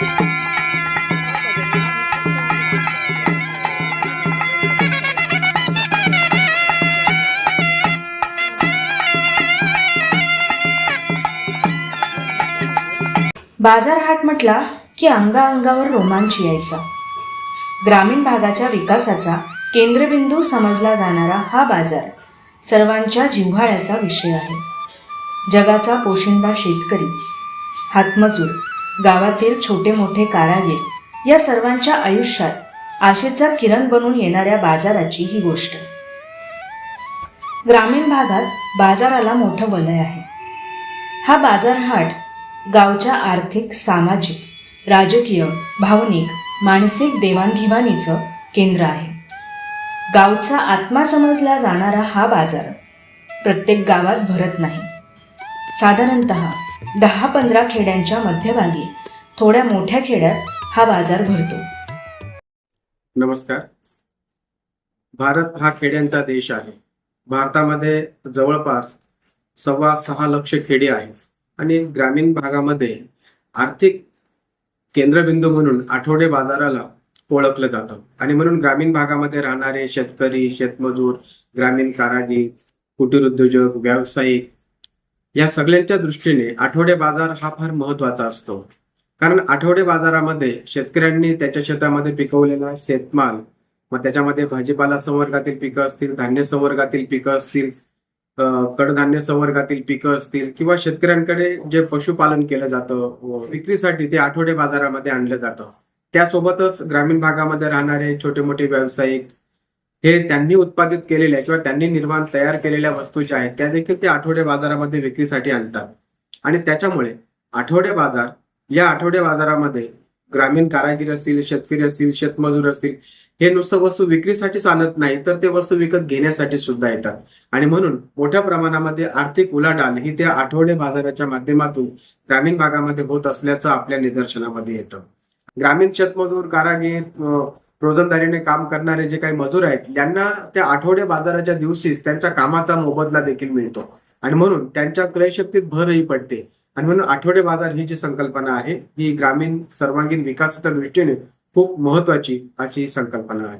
बाजार हाट म्हटला की अंगाअंगावर रोमांच यायचा. ग्रामीण भागाच्या विकासाचा केंद्रबिंदू समजला जाणारा हा बाजार सर्वांच्या जिव्हाळ्याचा विषय आहे. जगाचा पोशिंदा शेतकरी हातमजूर गावातील छोटे मोठे कारागीर या सर्वांच्या आयुष्यात आशेचा किरण बनून येणाऱ्या बाजाराची ही गोष्ट. ग्रामीण भागात बाजाराला मोठं वलय आहे. हा बाजारहाट गावच्या आर्थिक सामाजिक राजकीय भावनिक मानसिक देवाणघेवाणीचं केंद्र आहे. गावचा आत्मा समजला जाणारा हा बाजार प्रत्येक गावात भरत नाही. साधारणत दहा पंधरा खेड्यांच्या मध्यभागी थोड्या मोठ्या खेड्यात हा बाजार भरतो. नमस्कार. भारत हा खेड्यांचा देश आहे. भारतामध्ये जवळपास सव्वा सहा लक्ष खेडी आहेत आणि ग्रामीण भागामध्ये आर्थिक केंद्रबिंदू म्हणून आठवडे बाजाराला ओळखलं जातं. आणि म्हणून ग्रामीण भागामध्ये राहणारे शेतकरी शेतमजूर ग्रामीण कारागीर कुटीर उद्योजक व्यावसायिक या सगळ्यांच्या दृष्टीने आठवडे बाजार हा फार महत्त्वाचा असतो. कारण आठवडे बाजारामध्ये शेतकऱ्यांनी त्याच्या शेतामध्ये पिकवलेला शेतमाल मग त्याच्यामध्ये भाजीपाला संवर्गातील पिकं असतील धान्य संवर्गातील पिकं असतील कडधान्य संवर्गातील पिकं असतील किंवा शेतकऱ्यांकडे जे पशुपालन केलं जातं व विक्रीसाठी ते आठवडे बाजारामध्ये आणलं जातं. त्यासोबतच ग्रामीण भागामध्ये राहणारे छोटे मोठे व्यावसायिक हे त्यांनी उत्पादित केलेल्या किंवा त्यांनी निर्माण तयार केलेल्या वस्तू ज्या आहेत त्या देखील ते आठवडे बाजारामध्ये विक्रीसाठी आणतात. आणि त्याच्यामुळे आठवडे बाजार या आठवडे बाजारामध्ये ग्रामीण कारागीर असतील शेतकरी असतील शेतमजूर असतील हे नुसतं वस्तू विक्रीसाठीच आणत नाही तर ते वस्तू विकत घेण्यासाठी सुद्धा येतात. आणि म्हणून मोठ्या प्रमाणामध्ये आर्थिक उलाढाल ही त्या आठवडे बाजाराच्या माध्यमातून ग्रामीण भागामध्ये होत असल्याचं आपल्या निदर्शनामध्ये येतं. ग्रामीण शेतमजूर कारागीर रोजंदारीने काम करणारे जे काही मजूर आहेत त्यांना त्या आठवडे बाजाराच्या दिवशीच त्यांच्या कामाचा मोबदला देखील मिळतो. आणि म्हणून त्यांच्या क्रयशक्तीत भरही पडते. आणि म्हणून आठवडे बाजार ही जी संकल्पना आहे ही ग्रामीण सर्वांगीण विकासाच्या दृष्टीने खूप महत्वाची अशी संकल्पना आहे.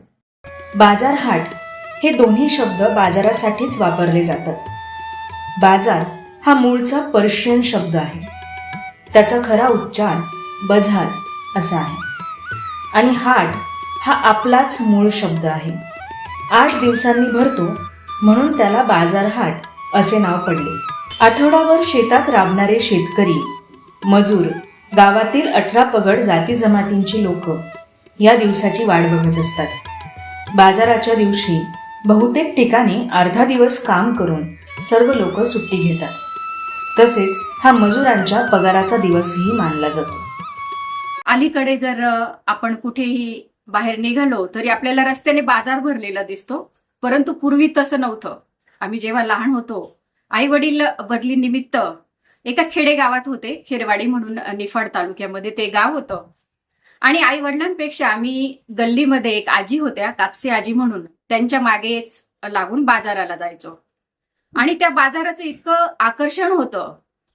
बाजार हाट हे दोन्ही शब्द बाजारासाठीच वापरले जातात. बाजार हा मूळचा पर्शियन शब्द आहे. त्याचा खरा उच्चार बझार असा आहे. आणि हाट हा आपलाच मूळ शब्द आहे. आठ दिवसांनी भरतो म्हणून त्याला बाजारहाट असे नाव पडले. आठवडाभर शेतात राबणारे शेतकरी मजूर गावातील अठरा पगड जाती जमातींची लोक या दिवसाची वाट बघत असतात. बाजाराच्या दिवशी बहुतेक ठिकाणी अर्धा दिवस काम करून सर्व लोक सुट्टी घेतात. तसेच हा मजुरांच्या पगाराचा दिवसही मानला जातो. अलीकडे जर आपण कुठेही बाहेर निघालो तरी आपल्याला रस्त्याने बाजार भरलेला दिसतो. परंतु पूर्वी तसं नव्हतं. आम्ही जेव्हा लहान होतो आई वडील बदली निमित्त एका खेडेगावात होते खेरवाडी म्हणून निफाड तालुक्यामध्ये ते गाव होतं. आणि आई वडिलांपेक्षा आम्ही गल्लीमध्ये एक आजी होत्या कापसे आजी म्हणून. त्यांच्या मागेच लागून बाजाराला जायचो. आणि त्या बाजाराचं इतकं आकर्षण होतं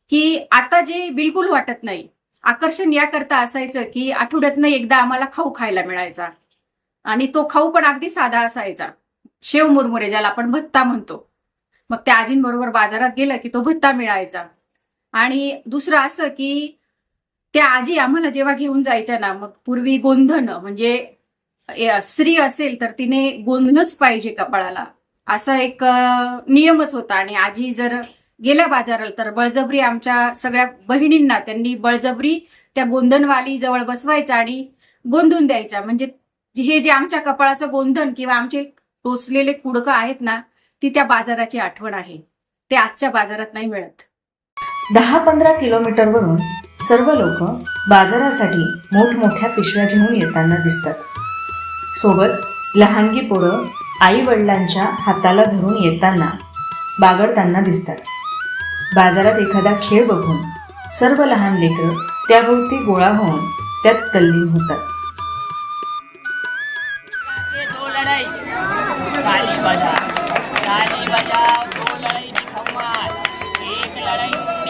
की आता जे बिलकुल वाटत नाही. आकर्षण याकरता असायचं की आठवड्यातनं एकदा आम्हाला खाऊ खायला मिळायचा. आणि तो खाऊ पण अगदी साधा असायचा. शेव मुरमुरे ज्याला आपण भत्ता म्हणतो. मग त्या आजींबरोबर बाजारात गेलं की तो भत्ता मिळायचा. आणि दुसरं असं की त्या आजी आम्हाला जेव्हा घेऊन जायच्या ना मग पूर्वी गोंधण म्हणजे स्त्री असेल तर तिने गोंधणच पाहिजे कपाळाला. असा एक नियमच होता. आणि आजी जर गेल्या बाजाराला. तर बळजबरी आमच्या सगळ्या बहिणींना त्यांनी बळजबरी त्या गोंधनवाली जवळ बसवायच्या आणि गोंधून द्यायच्या. म्हणजे हे जे आमच्या कपाळाचं गोंधन किंवा आमचे टोचलेले कुडकं आहेत ना ती त्या बाजाराची आठवण आहे. ते आजच्या बाजारात नाही मिळत. दहा पंधरा किलोमीटरवरून सर्व लोक बाजारासाठी मोठमोठ्या पिशव्या घेऊन येताना दिसतात. सोबत लहानगी पोरं आई वडिलांच्या हाताला धरून येताना बागडताना दिसतात. बाजारात एखादा खेळ बघून सर्व लहान लेकरं त्याभोवती गोळा होऊन त्यात तल्लीन होतात.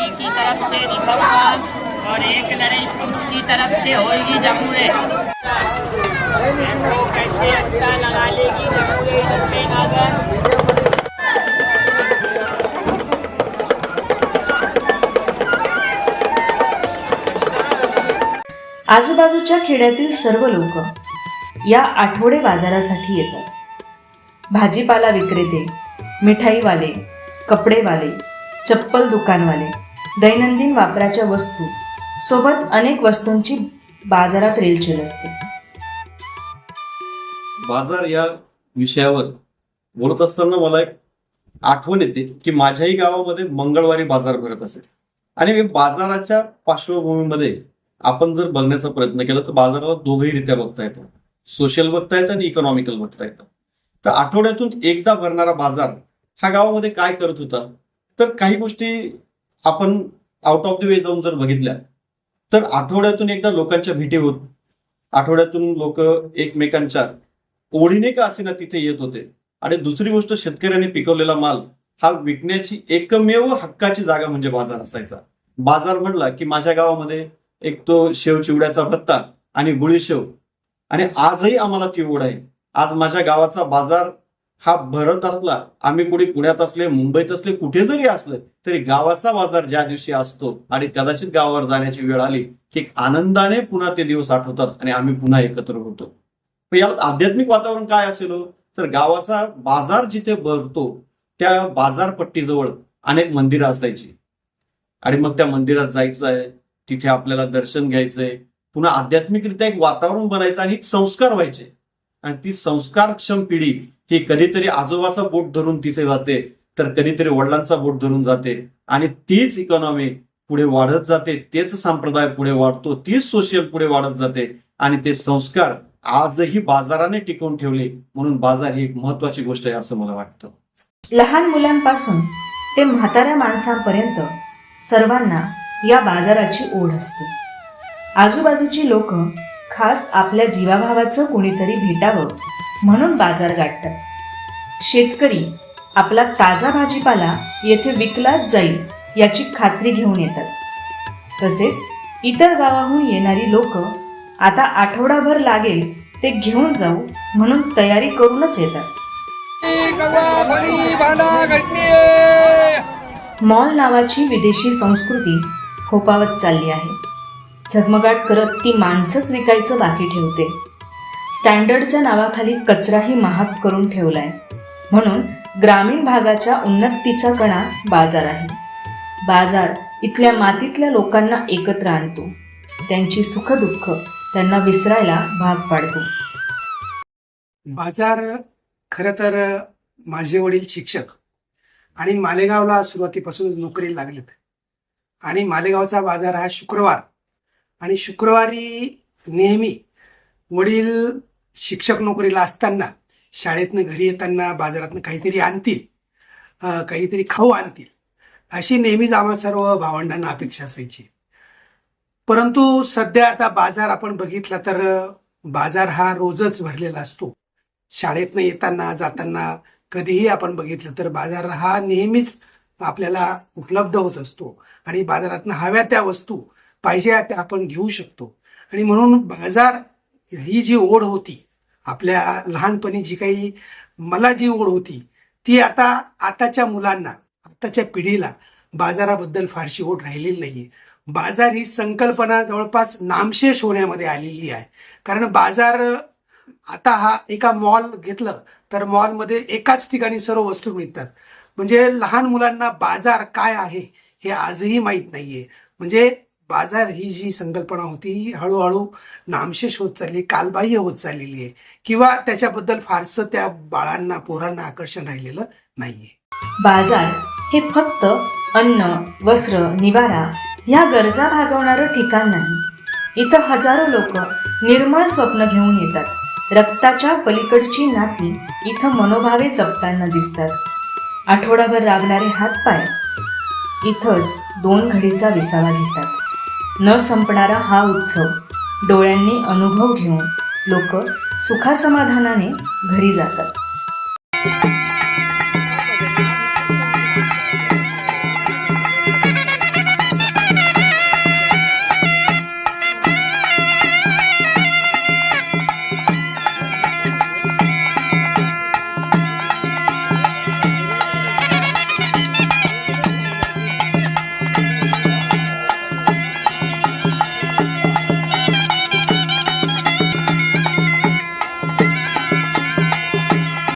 एक तरफ से और एक लड़ाई की तरफ से होगी जमुरे देखो कैसे अच्छा लगा लेगी जमुरे नागर आजूबाजूच्या खेड्यातील सर्व लोक या आठवडे बाजारासाठी येतात. भाजीपाला विक्रेते मिठाईवाले कपडेवाले चप्पल दुकानवाले दैनंदिन वापराच्या वस्तू सोबत अनेक वस्तूंची बाजारात रेलचेल असते. बाजार या विषयावर बोलत असताना मला एक आठवण येते की माझ्याही गावामध्ये मंगळवारी बाजार भरत असेल आणि मी बाजाराच्या पार्श्वभूमीमध्ये आपण जर बघण्याचा प्रयत्न केला तर बाजाराला दोघही रित्या बघता येतं. सोशल बघता येतं आणि इकॉनॉमिकल बघता येतं. तर आठवड्यातून एकदा भरणारा बाजार हा गावामध्ये काय करत होता? तर काही गोष्टी आपण आउट ऑफ द वे जाऊन जर बघितल्या तर आठवड्यातून एकदा लोकांच्या भेटी होत. आठवड्यातून लोक एकमेकांच्या ओढीने का असे ना तिथे येत होते? आणि दुसरी गोष्ट शेतकऱ्यांनी पिकवलेला माल हा विकण्याची एकमेव हक्काची जागा म्हणजे बाजार असायचा. बाजार म्हणला की माझ्या गावामध्ये एक तो शेव चिवड्याचा भत्ता आणि गुळी शेव. आणि आजही आम्हाला ती ओढ आहे. आज माझ्या गावाचा बाजार हा भरत असला आम्ही कुठे पुण्यात असले मुंबईत असले कुठे जरी असले तरी गावाचा बाजार ज्या दिवशी असतो आणि कदाचित गावावर जाण्याची वेळ आली की आनंदाने पुन्हा ते दिवस आठवतात आणि आम्ही पुन्हा एकत्र होतो. पण यात आध्यात्मिक वातावरण काय असेल हो? तर गावाचा बाजार जिथे भरतो त्या बाजारपट्टीजवळ अनेक मंदिरं असायची. आणि मग त्या मंदिरात जायचं आहे तिथे आपल्याला दर्शन घ्यायचंय. पुन्हा आध्यात्मिकरित्या एक वातावरण बनायचं आणि एक संस्कार व्हायचे. आणि ती संस्कारक्षम पिढी ही कधीतरी आजोबाचा बोट धरून तिथे जाते तर कधीतरी वडिलांचा बोट धरून जाते. आणि तीच इकॉनॉमी पुढे वाढत जाते तेच संप्रदाय पुढे वाढतो तीच सोशल पुढे वाढत जाते. आणि ते संस्कार आजही बाजाराने टिकवून ठेवले म्हणून बाजार ही एक महत्वाची गोष्ट आहे असं मला वाटतं. लहान मुलांपासून ते म्हाताऱ्या माणसांपर्यंत सर्वांना या बाजाराची ओढ असते. आजूबाजूची लोक खास आपल्या जीवाभावाचं कोणीतरी भेटावं म्हणून बाजार गाठतात. शेतकरी आपला ताजा भाजीपाला येथे विकलाच जाईल याची खात्री घेऊन येतात. तसेच इतर गावाहून येणारी लोक आता आठवडाभर लागेल ते घेऊन जाऊ म्हणून तयारी करूनच येतात. मॉल नावाची विदेशी संस्कृती फोपावत चालली आहे. झगमगाट करत ती माणसंच विकायचं बाकी ठेवते. स्टँडर्डच्या नावाखाली कचराही महाग करून ठेवलाय. म्हणून ग्रामीण भागाच्या उन्नतीचा कणा बाजार आहे. बाजार इथल्या मातीतल्या लोकांना एकत्र आणतो. त्यांची सुखदुःख त्यांना विसरायला भाग पाडतो. बाजार खरं तर माझे वडील शिक्षक आणि मालेगावला सुरुवातीपासूनच नोकरी लागलेत. आणि मालेगावचा बाजार हा शुक्रवार. आणि शुक्रवारी नेहमी वडील शिक्षक नोकरीला असताना शाळेतनं घरी येताना बाजारातनं काहीतरी आणतील काहीतरी खाऊ आणतील अशी नेहमीच आम्हा सर्व भावंडांना अपेक्षा असायची. परंतु सध्या आता बाजार आपण बघितला तर बाजार हा रोजच भरलेला असतो. शाळेतनं येताना जाताना कधीही आपण बघितलं तर बाजार हा नेहमीच आपल्याला उपलब्ध होत असतो. आणि बाजारातनं हव्या त्या वस्तू पाहिजे त्या आपण घेऊ शकतो. आणि म्हणून बाजार ही जी ओढ होती आपल्या लहानपणी जी काही मला जी ओढ होती ती आता आताच्या मुलांना आताच्या पिढीला बाजाराबद्दल फारशी ओढ राहिलेली नाही बाजार ही संकल्पना जवळपास नामशेष होण्यामध्ये आलेली आहे. कारण बाजार आता हा एका मॉल घेतलं तर मॉलमध्ये एकाच ठिकाणी सर्व वस्तू मिळतात. म्हणजे लहान मुलांना बाजार काय आहे हे आजही माहीत नाहीये. म्हणजे बाजार ही जी संकल्पना होती ही हळूहळू नामशेष होत चालली कालबाह्य होत चाललेली आहे. किंवा त्याच्याबद्दल फारसं त्या बाळांना पोरांना आकर्षण राहिलेलं नाहीये. बाजार हे फक्त अन्न वस्त्र निवारा या गरजा भागवणारं ठिकाण नाही. इथं हजारो लोक निर्मळ स्वप्न घेऊन येतात. रक्ताच्या पलीकडची नाती इथं मनोभावे जपताना दिसतात. आठवडाभर राबणारे हातपाय इथंच दोन घडीचा विसावा घेतात. न संपणारा हा उत्सव डोळ्यांनी अनुभव घेऊन लोक सुखासमाधानाने घरी जातात.